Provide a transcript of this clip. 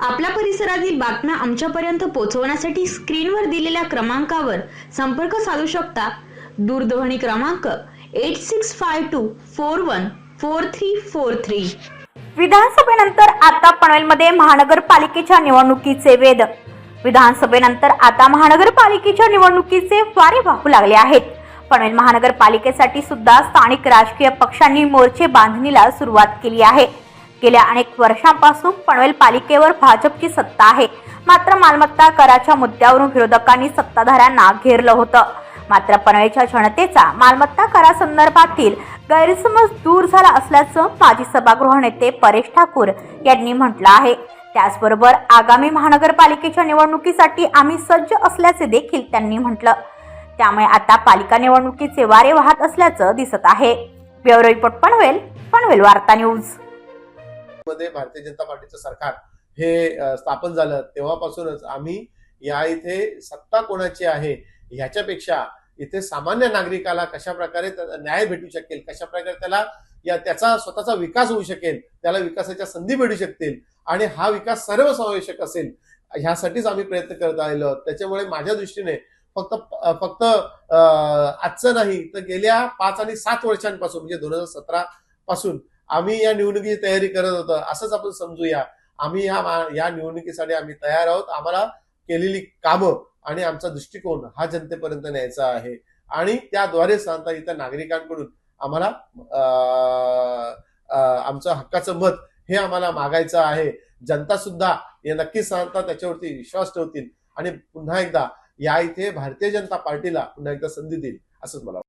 आपल्या परिसरातील बातम्या आमच्यापर्यंत पोहोचवण्यासाठी स्क्रीनवर दिलेल्या क्रमांकावर संपर्क साधू शकता. दूरध्वनी क्रमांक eight six five two four one four three four three. विधानसभेनंतर आता पनवेलमध्ये महानगरपालिकेच्या निवडणुकीचे वेध. विधानसभेनंतर आता महानगरपालिकेच्या निवडणुकीचे वारे वाहू लागले आहेत. पनवेल महानगरपालिकेसाठी सुद्धा स्थानिक राजकीय पक्षांनी मोर्चे बांधणीला सुरुवात केली आहे. गेल्या अनेक वर्षांपासून पनवेल पालिकेवर भाजपची सत्ता आहे. मात्र मालमत्ता कराच्या मुद्द्यावरून विरोधकांनी सत्ताधाऱ्यांना घेरलं होतं. मात्र पनवेलच्या जनतेचा मालमत्ता करासंदर्भातील गैरसमज दूर झाला असल्याचं माजी सभागृह नेते परेश ठाकूर यांनी म्हटलं आहे. त्याचबरोबर आगामी महानगरपालिकेच्या निवडणुकीसाठी आम्ही सज्ज असल्याचे देखील त्यांनी म्हटलं. त्यामुळे आता पालिका निवडणुकीचे वारे वाहत असल्याचं दिसत आहे. ब्युरो रिपोर्ट पनवेल पनवेल वार्ता न्यूज. मध्ये भारतीय जनता पार्टीचं सरकार हे स्थापन झालं तेव्हापासूनच आम्ही या इथे सत्ता कोणाची आहे ह्याच्यापेक्षा इथे सामान्य नागरिकाला कशा प्रकारे न्याय भेटू शकेल कशा प्रकारे त्याला या त्याचा स्वतःचा विकास होऊ शकेल त्याला विकासाच्या संधी मिळू शकतील आणि हा विकास सर्वसमावेशक असेल ह्यासाठीच आम्ही प्रयत्न करत आलेलो त्याच्यामुळे माझ्या दृष्टीने फक्त फक्त आजचं नाही तर गेल्या पाच आणि सात वर्षांपासून म्हणजे दोन हजार सतरा पासून आम्ही या निवडणुकीची तयारी करत होतो. असंच आपण समजूया. आम्ही या मा- या निवडणुकीसाठी आम्ही तयार आहोत. आम्हाला केलेली कामं आणि आमचा दृष्टिकोन हा जनतेपर्यंत न्यायचा आहे. आणि त्याद्वारे सांगता इथं नागरिकांकडून आम्हाला आमचं हक्काचं मत हे आम्हाला मागायचं आहे. जनता सुद्धा हे नक्कीच सांगता त्याच्यावरती विश्वास ठेवतील आणि पुन्हा एकदा या इथे भारतीय जनता पार्टीला पुन्हा एकदा संधी देईल. असंच मला वाटतं.